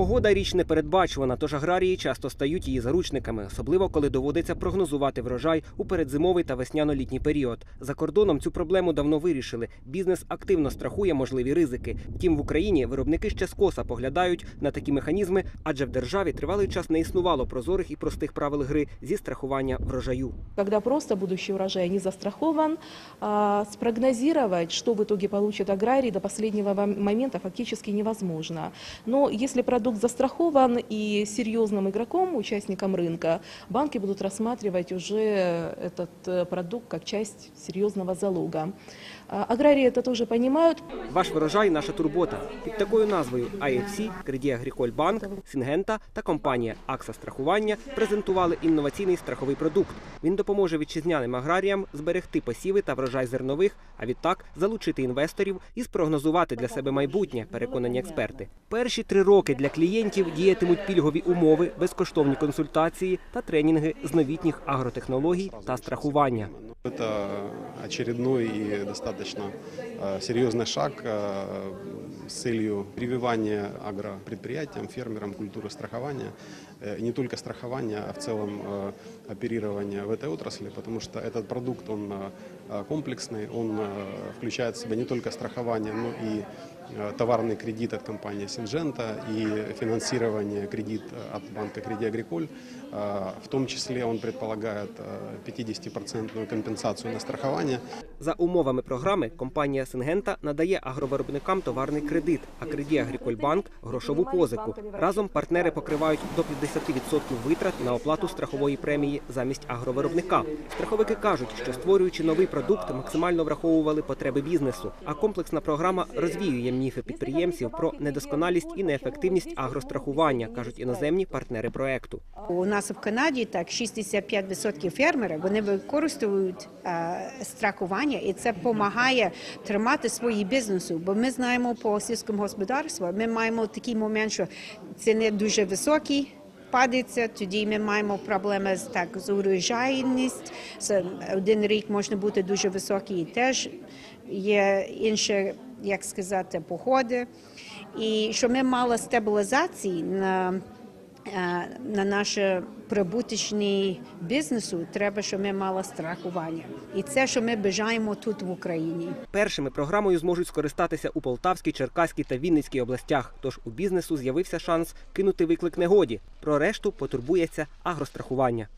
Погода річ непередбачувана, тож аграрії часто стають її заручниками, особливо коли доводиться прогнозувати врожай у передзимовий та весняно-літній період. За кордоном цю проблему давно вирішили. Бізнес активно страхує можливі ризики. Втім, в Україні виробники ще скоса поглядають на такі механізми, адже в державі тривалий час не існувало прозорих і простих правил гри зі страхування врожаю. Когда просто будущий урожай не застрахован, а, спрогнозировать, что в итоге получит аграрий до последнего вам- момента фактически невозможно. Но если продукт застрахован и серьезным игроком, участником рынка, банки будут рассматривать уже этот э, продукт как часть серьезного залога. А, Аграрии это тоже понимают, Ваш врожай наша турбота. Під такою назвою IFC, Кредія Агріколь Банк, Сінгента та компанія Акса Страхування презентували інноваційний страховий продукт. Він допоможе вітчизняним аграріям зберегти посіви та врожай зернових, а відтак залучити інвесторів і спрогнозувати для себе майбутнє, переконані експерти. Перші три роки для клієнтів діятимуть пільгові умови, безкоштовні консультації та тренінги з новітніх агротехнологій та страхування. Это очередной и достаточно э, серьезный шаг э, с целью прививания агропредприятиям, фермерам культуры страхования. Э, И не только страхования, а в целом э, оперирования в этой отрасли, потому что этот продукт, он э, комплексный, он э, включает в себя не только страхование, но и э, товарный кредит от компании Синжента и финансирование кредит от банка Креди Агриколь. Э, В том числе он предполагает э, 50% компенсацию на страхование. За умовами програми компанія Сингента надає агровиробникам товарний кредит, а Кредій Агрікольбанк – грошову позику. Разом партнери покривають до 50% витрат на оплату страхової премії замість агровиробника. Страховики кажуть, що створюючи новий продукт, максимально враховували потреби бізнесу. А комплексна програма розвіює міфи підприємців про недосконалість і неефективність агрострахування, кажуть іноземні партнери проекту. У нас в Канаді так 65% фермерів вони використовують е, страхування, і це допомагає тримати свої бізнеси. Бо ми знаємо по сільському господарству, ми маємо такий момент, що ціни дуже високі. Падається, тоді ми маємо проблеми з так з урожайністю. Один рік може бути дуже високий, і теж є інші, як сказати, походи. І що ми мали стабілізації на на наш прибуточний бізнесу треба, щоб ми мали страхування. І це, що ми бажаємо тут в Україні. Першими програмою зможуть скористатися у Полтавській, Черкаській та Вінницькій областях. Тож у бізнесу з'явився шанс кинути виклик негоді. Про решту потурбується агрострахування.